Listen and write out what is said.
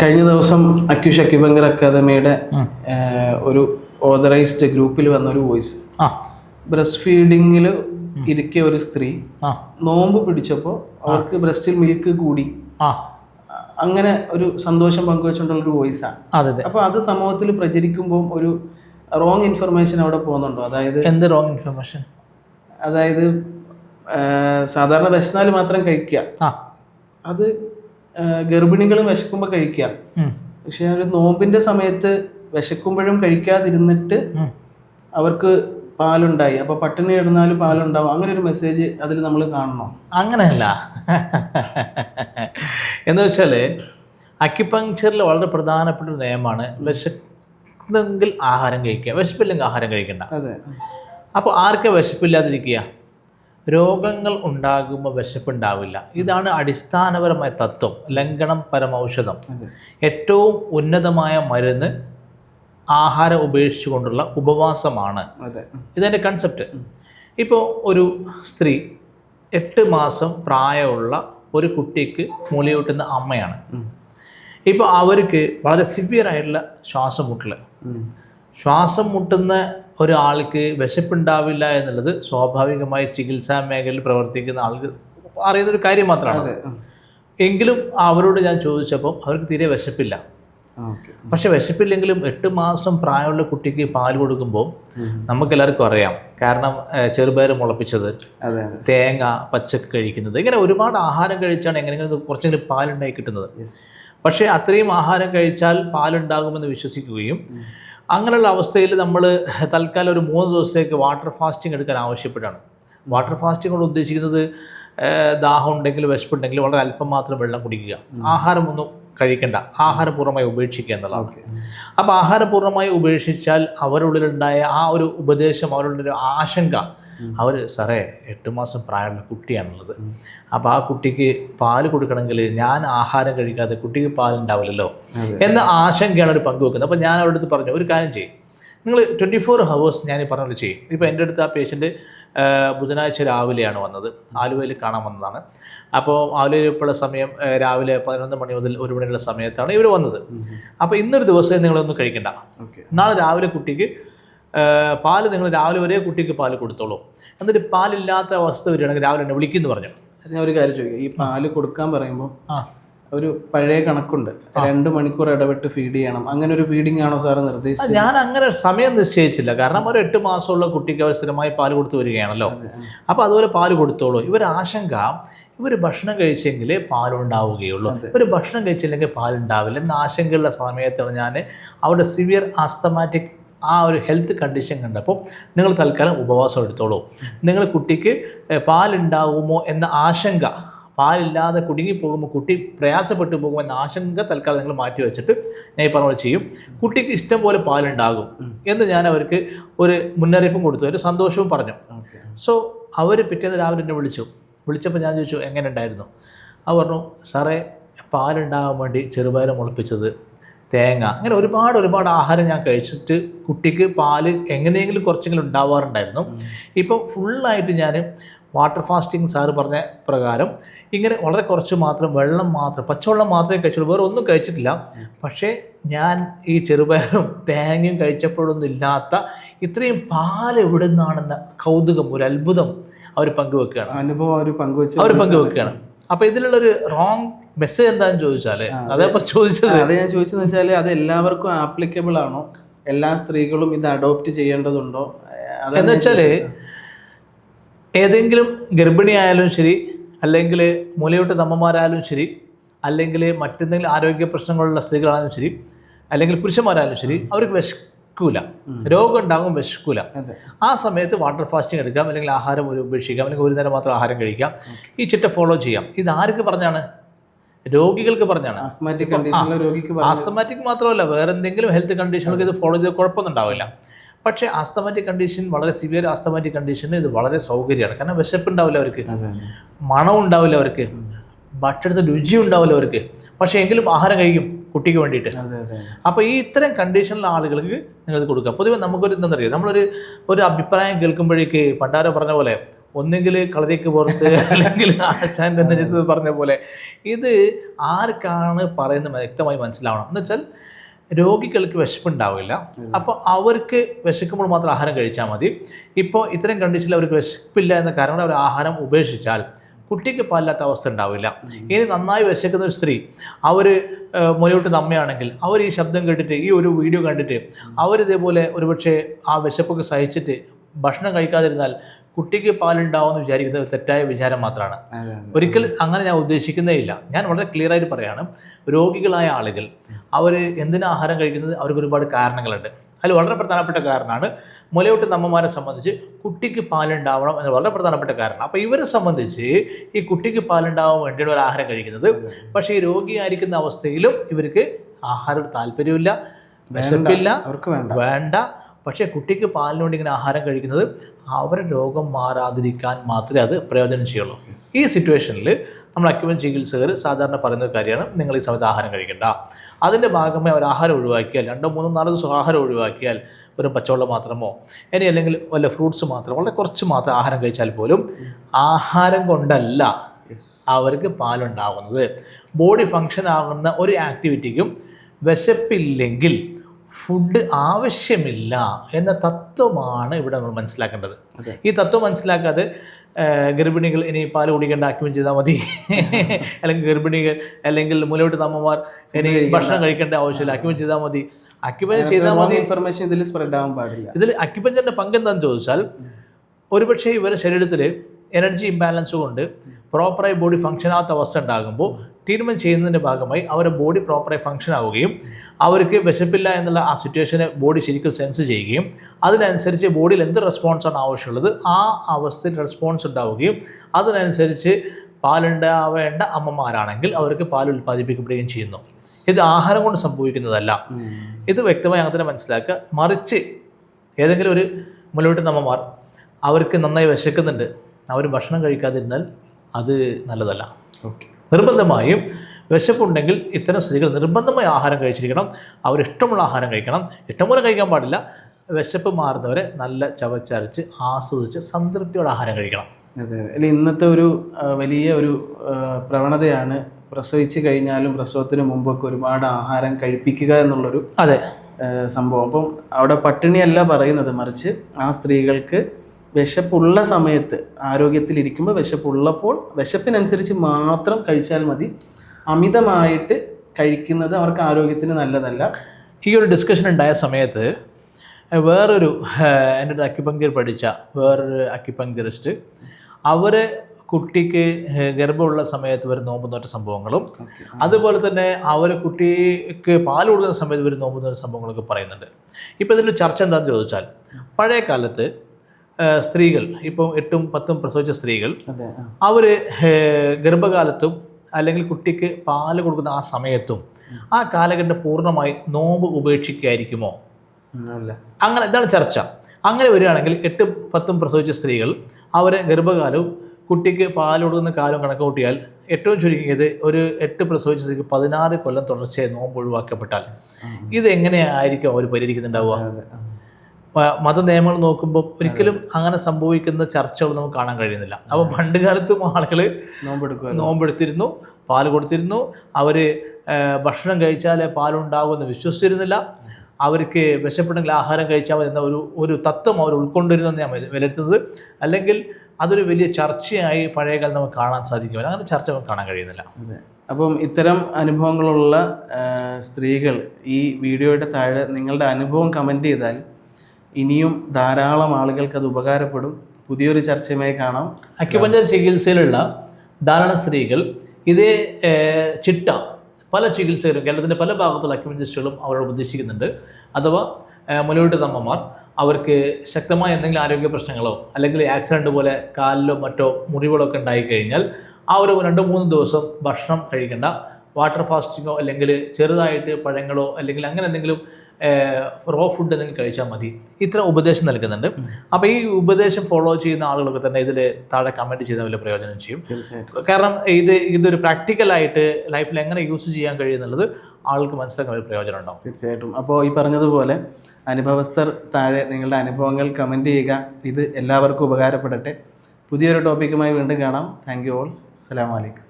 കഴിഞ്ഞ ദിവസം അക്യു ഷക്കിബങ്കർ അക്കാദമിയുടെ ഒരു ഓതറൈസ്ഡ് ഗ്രൂപ്പിൽ വന്ന ഒരു വോയിസ് ബ്രസ്റ്റ് ഫീഡിങ്ങിൽ ഇരിക്കിയ ഒരു സ്ത്രീ നോമ്പ് പിടിച്ചപ്പോൾ അവർക്ക് ബ്രസ്റ്റിൽ മിൽക്ക് കൂടി. അങ്ങനെ ഒരു സന്തോഷം പങ്കുവെച്ചുകൊണ്ടുള്ള ഒരു വോയിസാണ് അതെ അതെ. അപ്പോൾ അത് സമൂഹത്തിൽ പ്രചരിക്കുമ്പോൾ ഒരു റോങ് ഇൻഫർമേഷൻ അവിടെ പോകുന്നുണ്ടോ? അതായത് എന്ത് റോങ് ഇൻഫർമേഷൻ അതായത് സാധാരണ ഭക്ഷണാൽ മാത്രം കഴിക്കുക. അത് ഗർഭിണികളും വിശക്കുമ്പോൾ കഴിക്കുക. ഉം. പക്ഷെ ഒരു നോമ്പിന്റെ സമയത്ത് വിശക്കുമ്പോഴും കഴിക്കാതിരുന്നിട്ട്. അവർക്ക് പാലുണ്ടായി. അപ്പൊ പട്ടിണി ഇടുന്നാൽ പാലുണ്ടാവും. അങ്ങനെ ഒരു മെസ്സേജ് അതിൽ നമ്മൾ കാണണം. അങ്ങനെയല്ല. എന്ന് വെച്ചാൽ അക്യുപങ്ക്ചറിൽ വളരെ പ്രധാനപ്പെട്ട ഒരു നിയമമാണ് വിശക്കുന്നെങ്കിൽ ആഹാരം കഴിക്കുക. വിശപ്പില്ലെങ്കിൽ ആഹാരം കഴിക്കണ്ട. അതെ. അപ്പോൾ ആർക്കെ വിശപ്പില്ലാതിരിക്കുക? രോഗങ്ങൾ ഉണ്ടാകുമ്പോൾ വിശപ്പുണ്ടാവില്ല. ഇതാണ് അടിസ്ഥാനപരമായ തത്വം ലംഘനം പരമൌഷധം. ഏറ്റവും ഉന്നതമായ മരുന്ന് ആഹാരം ഉപേക്ഷിച്ചുകൊണ്ടുള്ള ഉപവാസമാണ്. ഇതെന്റെ കൺസെപ്റ്റ് ഇപ്പോൾ ഒരു സ്ത്രീ എട്ട് മാസം പ്രായമുള്ള ഒരു കുട്ടിക്ക് മൂലയൂട്ടുന്ന അമ്മയാണ്. ഇപ്പോൾ അവർക്ക് വളരെ സിവിയർ ആയിട്ടുള്ള ശ്വാസം മുട്ടൽ ഉം. ശ്വാസം മുട്ടുന്ന ഒരാൾക്ക് വിശപ്പുണ്ടാവില്ല എന്നുള്ളത് സ്വാഭാവികമായി ചികിത്സാ മേഖലയിൽ പ്രവർത്തിക്കുന്ന ആൾക്ക് അറിയുന്ന ഒരു കാര്യം മാത്രമാണ്. എങ്കിലും അവരോട് ഞാൻ ചോദിച്ചപ്പോൾ അവർക്ക് തീരെ വിശപ്പില്ല. പക്ഷെ വിശപ്പില്ലെങ്കിലും എട്ട് മാസം പ്രായമുള്ള കുട്ടിക്ക് പാൽ കൊടുക്കുമ്പോൾ നമുക്കെല്ലാവർക്കും അറിയാം. കാരണം ചെറുപയർ മുളപ്പിച്ചത് തേങ്ങ പച്ചക്ക് കഴിക്കുന്നത് ഇങ്ങനെ ഒരുപാട് ആഹാരം കഴിച്ചാണ് എങ്ങനെയെങ്കിലും കുറച്ചെങ്കിലും പാലുണ്ടായി കിട്ടുന്നത്. പക്ഷേ അത്രയും ആഹാരം കഴിച്ചാൽ പാലുണ്ടാകുമെന്ന് വിശ്വസിക്കുകയും അങ്ങനെയുള്ള അവസ്ഥയിൽ നമ്മൾ തൽക്കാലം ഒരു മൂന്ന് ദിവസത്തേക്ക് വാട്ടർ ഫാസ്റ്റിംഗ് എടുക്കാൻ ആവശ്യപ്പെട്ടാണ് വാട്ടർ ഫാസ്റ്റിംഗ് കൊണ്ട് ഉദ്ദേശിക്കുന്നത് ദാഹം ഉണ്ടെങ്കിൽ വിശപ്പുണ്ടെങ്കിൽ വളരെ അല്പം മാത്രം വെള്ളം കുടിക്കുക. ആഹാരമൊന്നും കഴിക്കേണ്ട. ആഹാരം പൂർണമായി ഉപേക്ഷിക്കുക എന്നുള്ളതാണ് അപ്പോൾ ആഹാരം പൂർണമായി ഉപേക്ഷിച്ചാൽ അവരുള്ളിലുണ്ടായ ആ ഒരു ഉപദേശം അവരുടെ ഒരു ആശങ്ക അവർ സാറേ എട്ട് മാസം പ്രായമുള്ള കുട്ടിയാണുള്ളത്. അപ്പോൾ ആ കുട്ടിക്ക് പാൽ കൊടുക്കണമെങ്കിൽ ഞാൻ ആഹാരം കഴിക്കാതെ കുട്ടിക്ക് പാലുണ്ടാവില്ലല്ലോ. എന്ന ആശങ്കയാണ് അവർ പങ്കുവെക്കുന്നത്. അപ്പോൾ ഞാൻ അവരുടെ അടുത്ത് പറഞ്ഞു ഒരു കാര്യം ചെയ്യും. നിങ്ങൾ ട്വന്റി ഫോർ ഹവേഴ്സ് ഞാൻ ഈ പറഞ്ഞ പോലെ ചെയ്യും. ഇപ്പോൾ എന്റെ അടുത്ത് ആ പേഷ്യന്റ് ബുധനാഴ്ച രാവിലെയാണ് വന്നത്. ആലുവയിൽ കാണാൻ വന്നതാണ്. അപ്പോൾ ആലുവയിൽ ഇപ്പോഴുള്ള സമയം രാവിലെ പതിനൊന്ന് മണി മുതൽ ഒരു മണിയുള്ള സമയത്താണ് ഇവർ വന്നത്. അപ്പോൾ ഇന്നൊരു ദിവസം നിങ്ങളൊന്നും കഴിക്കണ്ട. നാളെ രാവിലെ കുട്ടിക്ക് പാൽ നിങ്ങൾ രാവിലെ ഒരേ കുട്ടിക്ക് പാൽ കൊടുത്തോളൂ. എന്നിട്ട് പാലില്ലാത്ത അവസ്ഥ വരികയാണെങ്കിൽ രാവിലെ എന്നെ വിളിക്കുന്നു പറഞ്ഞു. ഞാൻ ഒരു കാര്യം ചോദിക്കാം. ഈ പാൽ കൊടുക്കാൻ പറയുമ്പോൾ ആ. ഒരു പഴയ കണക്കുണ്ട്. രണ്ട് മണിക്കൂർ ഇടവിട്ട് ഫീഡ് ചെയ്യണം. അങ്ങനെ ഒരു ഫീഡിംഗ് ആണോ സാറ് നിർദ്ദേശിച്ചത്? ഞാൻ അങ്ങനെ സമയം നിശ്ചയിച്ചില്ല. കാരണം ഒരു എട്ട് മാസമുള്ള കുട്ടിക്ക് അവർ സ്ഥിരമായി പാൽ കൊടുത്തു വരികയാണല്ലോ. അപ്പോൾ അതുപോലെ പാൽ കൊടുത്തോളൂ. ഇവർ ആശങ്ക ഇവർ ഭക്ഷണം കഴിച്ചെങ്കിൽ പാലുണ്ടാവുകയുള്ളൂ. ഇവർ ഭക്ഷണം കഴിച്ചില്ലെങ്കിൽ പാലുണ്ടാവില്ല. എന്ന ആശങ്കയുള്ള സമയത്താണ് ഞാൻ അവരുടെ സിവിയർ ആസ്തമാറ്റിക് ആ ഒരു ഹെൽത്ത് കണ്ടീഷൻ കണ്ടപ്പോൾ നിങ്ങൾ തൽക്കാലം ഉപവാസം എടുത്തോളൂ. നിങ്ങൾ കുട്ടിക്ക് പാലുണ്ടാകുമോ പാലുണ്ടാവുമോ എന്ന ആശങ്ക പാലില്ലാതെ കുടുങ്ങി പോകുമ്പോൾ കുട്ടി പ്രയാസപ്പെട്ടു പോകുമെന്ന ആശങ്ക തൽക്കാലം നിങ്ങൾ മാറ്റി വെച്ചിട്ട് ഞാൻ ഈ പറഞ്ഞ പോലെ ചെയ്യും. കുട്ടിക്ക് ഇഷ്ടം പോലെ പാലുണ്ടാകും എന്ന് ഞാൻ അവർക്ക് ഒരു മുന്നറിയിപ്പും കൊടുത്തു ഒരു സന്തോഷവും പറഞ്ഞു. സോ അവർ പിറ്റേന്ന് രാവിലെ എന്നെ വിളിച്ചു. വിളിച്ചപ്പോൾ ഞാൻ ചോദിച്ചു എങ്ങനെ ഉണ്ടായിരുന്നു? അവർ പറഞ്ഞു സാറേ പാലുണ്ടാകാൻ വേണ്ടി ചെറുപയർ മുളപ്പിച്ചത് തേങ്ങ അങ്ങനെ ഒരുപാട് ഒരുപാട് ആഹാരം ഞാൻ കഴിച്ചിട്ട് കുട്ടിക്ക് പാൽ എങ്ങനെയെങ്കിലും കുറച്ചെങ്കിലും ഉണ്ടാവാറുണ്ടായിരുന്നു. ഇപ്പോൾ ഫുള്ളായിട്ട് ഞാൻ വാട്ടർ ഫാസ്റ്റിംഗ് സാറ് പറഞ്ഞ പ്രകാരം ഇങ്ങനെ വളരെ കുറച്ച് മാത്രം വെള്ളം മാത്രം പച്ചവെള്ളം മാത്രമേ കഴിച്ചുള്ളൂ വേറെ ഒന്നും കഴിച്ചിട്ടില്ല. പക്ഷേ ഞാൻ ഈ ചെറുപയറും തേങ്ങയും കഴിച്ചപ്പോഴൊന്നും ഇല്ലാത്ത ഇത്രയും പാൽ എവിടെ നിന്നാണെന്ന കൗതുകം ഒരു അത്ഭുതം അവർ പങ്കുവെക്കുകയാണ്. അനുഭവം അവർ പങ്കുവെച്ച് അവർ പങ്കുവെക്കുകയാണ്. അപ്പോൾ ഇതിലുള്ളൊരു റോങ് മെസ്സേജ് എന്താന്ന് ചോദിച്ചാൽ ചോദിച്ചത്. അത് ഞാൻ ചോദിച്ചത് വെച്ചാൽ അത് എല്ലാവർക്കും ആപ്ലിക്കബിൾ ആണോ? എല്ലാ സ്ത്രീകളും ഇത് അഡോപ്റ്റ് ചെയ്യേണ്ടതുണ്ടോ? എന്ന് വെച്ചാൽ വെച്ചാൽ ഏതെങ്കിലും ഗർഭിണിയായാലും ശരി അല്ലെങ്കിൽ മുലയൂട്ട അമ്മമാരായാലും ശരി അല്ലെങ്കിൽ മറ്റെന്തെങ്കിലും ആരോഗ്യ പ്രശ്നങ്ങളുള്ള സ്ത്രീകളായാലും ശരി അല്ലെങ്കിൽ പുരുഷന്മാരായാലും ശരി അവർക്ക് വിശക്കൂല. രോഗം ഉണ്ടാകും വിശക്കൂല. ആ സമയത്ത് വാട്ടർ ഫാസ്റ്റിംഗ് എടുക്കാം അല്ലെങ്കിൽ ആഹാരം ഒരു ഉപേക്ഷിക്കാം അല്ലെങ്കിൽ ഒരു നേരം മാത്രം ആഹാരം കഴിക്കാം. ഈ ചിട്ട ഫോളോ ചെയ്യാം. ഇത് ആർക്ക് പറഞ്ഞാണ്? രോഗികൾക്ക് പറഞ്ഞാണ്. ആസ്മാറ്റിക് രോഗിക്ക് ആസ്തമാറ്റിക് മാത്രമല്ല വേറെ എന്തെങ്കിലും ഹെൽത്ത് കണ്ടീഷനുകൾക്ക് ഇത് ഫോളോ ചെയ്ത് കുഴപ്പമൊന്നും ഉണ്ടാവില്ല. പക്ഷേ ആസ്തമാറ്റിക് കണ്ടീഷൻ വളരെ സിവിയർ ആസ്തമാറ്റിക് കണ്ടീഷന് ഇത് വളരെ സൗകര്യമാണ്. കാരണം വിശപ്പ് ഉണ്ടാവില്ല അവർക്ക്. മണം ഉണ്ടാവില്ല അവർക്ക്. ഭക്ഷണത്തിന് രുചി ഉണ്ടാവില്ല അവർക്ക്. പക്ഷേ എങ്കിലും ആഹാരം കഴിക്കും കുട്ടിക്ക് വേണ്ടിയിട്ട്. അപ്പോൾ ഈ ഇത്തരം കണ്ടീഷനിലെ ആളുകൾക്ക് നിങ്ങളിത് കൊടുക്കുക പൊതുവെ നമുക്കൊരു എന്താ പറയുക നമ്മളൊരു ഒരു അഭിപ്രായം കേൾക്കുമ്പോഴേക്ക് പണ്ടാരോ പറഞ്ഞ പോലെ ഒന്നെങ്കിൽ കളരിക്ക് പുറത്ത് അല്ലെങ്കിൽ ആശാന്റെ നെഞ്ചത്ത് പറഞ്ഞ പോലെ. ഇത് ആർക്കാണ് പറയുന്നത് വ്യക്തമായി മനസ്സിലാവണം. എന്ന് വെച്ചാൽ രോഗികൾക്ക് വിശപ്പുണ്ടാവില്ല. അപ്പോൾ അവർക്ക് വിശക്കുമ്പോൾ മാത്രം ആഹാരം കഴിച്ചാൽ മതി. ഇപ്പോൾ ഇത്തരം കണ്ടീഷനിൽ അവർക്ക് വിശപ്പില്ല എന്ന കാരണം അവർ ആഹാരം ഉപേക്ഷിച്ചാൽ കുട്ടിക്ക് പാലില്ലാത്ത അവസ്ഥ ഉണ്ടാവില്ല. ഇനി നന്നായി വിശക്കുന്ന ഒരു സ്ത്രീ അവർ മുന്നോട്ട് നമ്മയാണെങ്കിൽ അവർ ഈ ശബ്ദം കേട്ടിട്ട് ഈ ഒരു വീഡിയോ കണ്ടിട്ട് അവരിതേപോലെ ഒരുപക്ഷെ ആ വിശപ്പൊക്കെ സഹിച്ചിട്ട് ഭക്ഷണം കഴിക്കാതിരുന്നാൽ കുട്ടിക്ക് പാലുണ്ടാവുമെന്ന് വിചാരിക്കുന്നത് ഒരു തെറ്റായ വിചാരം മാത്രമാണ്. ഒരിക്കൽ അങ്ങനെ ഞാൻ ഉദ്ദേശിക്കുന്നേ ഇല്ല ഞാൻ വളരെ ക്ലിയർ ആയിട്ട് പറയാണ് രോഗികളായ ആളുകൾ അവർ എന്തിനാ ആഹാരം കഴിക്കുന്നത്? അവർക്ക് ഒരുപാട് കാരണങ്ങളുണ്ട്. അതിൽ വളരെ പ്രധാനപ്പെട്ട കാരണമാണ് മുലയൂട്ട് നമ്മമാരെ സംബന്ധിച്ച് കുട്ടിക്ക് പാലുണ്ടാവണം എന്ന വളരെ പ്രധാനപ്പെട്ട കാരണം. അപ്പോൾ ഇവരെ സംബന്ധിച്ച് ഈ കുട്ടിക്ക് പാലുണ്ടാവാൻ വേണ്ടിയാണ് ഒരു ആഹാരം കഴിക്കുന്നത്. പക്ഷേ ഈ രോഗിയായിരിക്കുന്ന അവസ്ഥയിലും ഇവർക്ക് ആഹാരം താല്പര്യമില്ല വിശപ്പില്ല. വേണ്ട. പക്ഷേ കുട്ടിക്ക് പാലിനോട് ഇങ്ങനെ ആഹാരം കഴിക്കുന്നത് അവരുടെ രോഗം മാറാതിരിക്കാൻ മാത്രമേ അത് പ്രയോജനം ചെയ്യുള്ളൂ. ഈ സിറ്റുവേഷനിൽ നമ്മൾ അക്യുമൻ ചികിത്സകർ സാധാരണ പറയുന്ന ഒരു കാര്യമാണ് നിങ്ങൾ ഈ സമയത്ത് ആഹാരം കഴിക്കണ്ട. അതിന്റെ ഭാഗമായി അവർ ആഹാരം ഒഴിവാക്കിയാൽ രണ്ടോ മൂന്നോ നാലോ ദിവസം ആഹാരം ഒഴിവാക്കിയാൽ വെറും പച്ചവെള്ളം മാത്രമോ ഇനി അല്ലെങ്കിൽ വല്ല ഫ്രൂട്ട്സ് മാത്രമോ വളരെ കുറച്ച് മാത്രം ആഹാരം കഴിച്ചാൽ പോലും ആഹാരം കൊണ്ടല്ല അവർക്ക് പാലുണ്ടാകുന്നത്. ബോഡി ഫങ്ഷൻ ആകുന്ന ഒരു ആക്ടിവിറ്റിക്കും വിശപ്പില്ലെങ്കിൽ ഫുഡ് ആവശ്യമില്ല എന്ന തത്വമാണ് ഇവിടെ നമ്മൾ മനസ്സിലാക്കേണ്ടത്. ഈ തത്വം മനസ്സിലാക്കാതെ ഗർഭിണികൾ ഇനി പാൽ കുടിക്കേണ്ട ആക്യം ചെയ്താൽ മതി. അല്ലെങ്കിൽ ഗർഭിണികൾ അല്ലെങ്കിൽ മുലോട്ട് തമ്മമാർ ഇനി ഭക്ഷണം കഴിക്കേണ്ട ആവശ്യമില്ല. ആക്യം ചെയ്താൽ മതി. അക്യുപഞ്ചർ ചെയ്താൽ മതി. ഇൻഫർമേഷൻ ഇതിൽ സ്പ്രെഡ് ആവാൻ പാടില്ല. ഇതിൽ അക്യുപഞ്ചറിന്റെ പങ്ക് എന്താണെന്ന് ചോദിച്ചാൽ ഒരുപക്ഷെ ഇവരുടെ ശരീരത്തിൽ എനർജി ഇംബാലൻസ് കൊണ്ട് പ്രോപ്പറായി ബോഡി ഫങ്ഷൻ ആവാത്ത അവസ്ഥ ഉണ്ടാകുമ്പോൾ ട്രീറ്റ്മെന്റ് ചെയ്യുന്നതിന്റെ ഭാഗമായി അവരുടെ ബോഡി പ്രോപ്പറായി ഫങ്ഷൻ ആവുകയും അവർക്ക് വിശപ്പില്ല എന്നുള്ള ആ സിറ്റുവേഷനെ ബോഡി ശരിക്കും സെൻസ് ചെയ്യുകയും അതിനനുസരിച്ച് ബോഡിയിൽ എന്ത് റെസ്പോൺസാണ് ആവശ്യമുള്ളത് ആ അവസ്ഥയിൽ റെസ്പോൺസ് ഉണ്ടാവുകയും അതിനനുസരിച്ച് പാലുണ്ടാവേണ്ട അമ്മമാരാണെങ്കിൽ അവർക്ക് പാൽ ഉൽപ്പാദിപ്പിക്കപ്പെടുകയും ചെയ്യുന്നു. ഇത് ആഹാരം കൊണ്ട് സംഭവിക്കുന്നതല്ല. ഇത് വ്യക്തമായി അങ്ങനെ തന്നെ മനസ്സിലാക്കുക. മറിച്ച് ഏതെങ്കിലും ഒരു മുന്നോട്ട് അമ്മമാർ അവർക്ക് നന്നായി വിശക്കുന്നുണ്ട്. അവർ ഭക്ഷണം കഴിക്കാതിരുന്നാൽ അത് നല്ലതല്ല. ഓക്കെ നിർബന്ധമായും വിശപ്പുണ്ടെങ്കിൽ ഇത്തരം സ്ത്രീകൾ നിർബന്ധമായി ആഹാരം കഴിച്ചിരിക്കണം. അവർ ഇഷ്ടമുള്ള ആഹാരം കഴിക്കണം. ഇഷ്ടംപോലെ കഴിക്കാൻ പാടില്ല. വിശപ്പ് മാറുന്നവരെ നല്ല ചവച്ചരച്ച് ആസ്വദിച്ച് സംതൃപ്തിയോടെ ആഹാരം കഴിക്കണം. അതെ അല്ല ഇന്നത്തെ ഒരു വലിയ ഒരു പ്രവണതയാണ് പ്രസവിച്ച് കഴിഞ്ഞാലും പ്രസവത്തിന് മുമ്പൊക്കെ ഒരുപാട് ആഹാരം കഴിപ്പിക്കുക എന്നുള്ളൊരു അതെ. സംഭവം. അപ്പം അവിടെ പട്ടിണിയല്ല പറയുന്നത്. മറിച്ച് ആ സ്ത്രീകൾക്ക് വിശപ്പുള്ള സമയത്ത് ആരോഗ്യത്തിലിരിക്കുമ്പോൾ വിശപ്പുള്ളപ്പോൾ വിശപ്പിനനുസരിച്ച് മാത്രം കഴിച്ചാൽ മതി. അമിതമായിട്ട് കഴിക്കുന്നത് അവർക്ക് ആരോഗ്യത്തിന് നല്ലതല്ല. ഈ ഒരു ഡിസ്കഷൻ ഉണ്ടായ സമയത്ത് വേറൊരു എന്റെ അടുത്ത് അക്യുപങ്ക്ചർ പഠിച്ച വേറൊരു അക്യുപങ്ക്ചറിസ്റ്റ് അവർ കുട്ടിക്ക് ഗർഭമുള്ള സമയത്ത് വരെ നോമ്പ് നോറ്റ സംഭവങ്ങളും അതുപോലെ തന്നെ അവർ കുട്ടിക്ക് പാൽ കൊടുക്കുന്ന സമയത്ത് വരെ നോമ്പ് നോറ്റ സംഭവങ്ങളൊക്കെ പറയുന്നുണ്ട്. ഇപ്പോൾ ഇതിന്റെ ചർച്ച എന്താണെന്ന് ചോദിച്ചാൽ പഴയ കാലത്ത് സ്ത്രീകൾ ഇപ്പോൾ എട്ടും പത്തും പ്രസവിച്ച സ്ത്രീകൾ അവർ ഗർഭകാലത്തും അല്ലെങ്കിൽ കുട്ടിക്ക് പാൽ കൊടുക്കുന്ന ആ സമയത്തും ആ കാലഘട്ടം പൂർണമായി നോമ്പ് ഉപേക്ഷിക്കുകയായിരിക്കുമോ അങ്ങനെ ഇതാണ് ചർച്ച. അങ്ങനെ വരികയാണെങ്കിൽ എട്ടും പത്തും പ്രസവിച്ച സ്ത്രീകൾ അവരെ ഗർഭകാലവും കുട്ടിക്ക് പാൽ കൊടുക്കുന്ന കാലം കണക്ക് കൂട്ടിയാൽ ഏറ്റവും ചുരുങ്ങിയത് ഒരു എട്ട് പ്രസവിച്ച സ്ത്രീക്ക് പതിനാറ് കൊല്ലം തുടർച്ചയായി നോമ്പ് ഒഴിവാക്കപ്പെട്ടാൽ. ഇതെങ്ങനെയായിരിക്കും അവർ പരിഹരിക്കുന്നുണ്ടാവുക? മത നിയമങ്ങൾ നോക്കുമ്പോൾ ഒരിക്കലും അങ്ങനെ സംഭവിക്കുന്ന ചർച്ചകൾ നമുക്ക് കാണാൻ കഴിയുന്നില്ല. അപ്പോൾ പണ്ട് കാലത്തും ആളുകൾ നോമ്പെടുക്കുക നോമ്പെടുത്തിരുന്നു പാൽ കൊടുത്തിരുന്നു. അവർ ഭക്ഷണം കഴിച്ചാലേ പാലുണ്ടാകുമെന്ന് വിശ്വസിച്ചിരുന്നില്ല. അവർക്ക് വിശപ്പെടുന്നെങ്കിൽ ആഹാരം കഴിച്ചാൽ മതി എന്ന ഒരു ഒരു തത്വം അവർ ഉൾക്കൊണ്ടിരുന്നു എന്ന് ഞാൻ വില- വിലയിരുത്തുന്നത്. അല്ലെങ്കിൽ അതൊരു വലിയ ചർച്ചയായി പഴയ കാലം നമുക്ക് കാണാൻ സാധിക്കുമല്ലോ. അങ്ങനെ ചർച്ച നമുക്ക് കാണാൻ കഴിയുന്നില്ല. അപ്പം ഇത്തരം അനുഭവങ്ങളുള്ള സ്ത്രീകൾ ഈ വീഡിയോയുടെ താഴെ നിങ്ങളുടെ അനുഭവം കമന്റ് ചെയ്താൽ ഇനിയും ധാരാളം ആളുകൾക്ക് അത് ഉപകാരപ്പെടും. പുതിയൊരു ചർച്ചയുമായി കാണാം. അക്യുപഞ്ചർ ചികിത്സയിലുള്ള ധാരാളം സ്ത്രീകൾ ഇതേ ചിട്ട പല ചികിത്സകരും കേരളത്തിന്റെ പല ഭാഗത്തുള്ള അക്യുപഞ്ചറിസ്റ്റുകളും അവരോട് ഉദ്ദേശിക്കുന്നുണ്ട് അഥവാ മുലയൂട്ട് തമ്മമാർ അവർക്ക് ശക്തമായ എന്തെങ്കിലും ആരോഗ്യ പ്രശ്നങ്ങളോ അല്ലെങ്കിൽ ആക്സിഡന്റ് പോലെ കാലിലോ മറ്റോ മുറിവുകളോ ഒക്കെ ഉണ്ടായിക്കഴിഞ്ഞാൽ ആ ഒരു രണ്ട് മൂന്ന് ദിവസം ഭക്ഷണം കഴിക്കേണ്ട വാട്ടർ ഫാസ്റ്റിങ്ങോ അല്ലെങ്കിൽ ചെറുതായിട്ട് പഴങ്ങളോ അല്ലെങ്കിൽ അങ്ങനെ എന്തെങ്കിലും റോ ഫുഡ് എന്തെങ്കിലും കഴിച്ചാൽ മതി. ഇത്ര ഉപദേശം നൽകുന്നുണ്ട്. അപ്പോൾ ഈ ഉപദേശം ഫോളോ ചെയ്യുന്ന ആളുകളൊക്കെ തന്നെ ഇതിൽ താഴെ കമന്റ് ചെയ്താൽ വലിയ പ്രയോജനം ചെയ്യും. കാരണം ഇത് ഇതൊരു പ്രാക്ടിക്കലായിട്ട് ലൈഫിൽ എങ്ങനെ യൂസ് ചെയ്യാൻ കഴിയുന്നുള്ളത് ആൾക്ക് മനസ്സിലാക്കാൻ ഒരു പ്രയോജനം ഉണ്ടാവും. തീർച്ചയായിട്ടും. അപ്പോൾ ഈ പറഞ്ഞതുപോലെ അനുഭവസ്ഥർ താഴെ നിങ്ങളുടെ അനുഭവങ്ങൾ കമന്റ് ചെയ്യുക. ഇത് എല്ലാവർക്കും ഉപകാരപ്പെടട്ടെ. പുതിയൊരു ടോപ്പിക്കുമായി വീണ്ടും കാണാം. താങ്ക് യു ഓൾ അലൈക്കും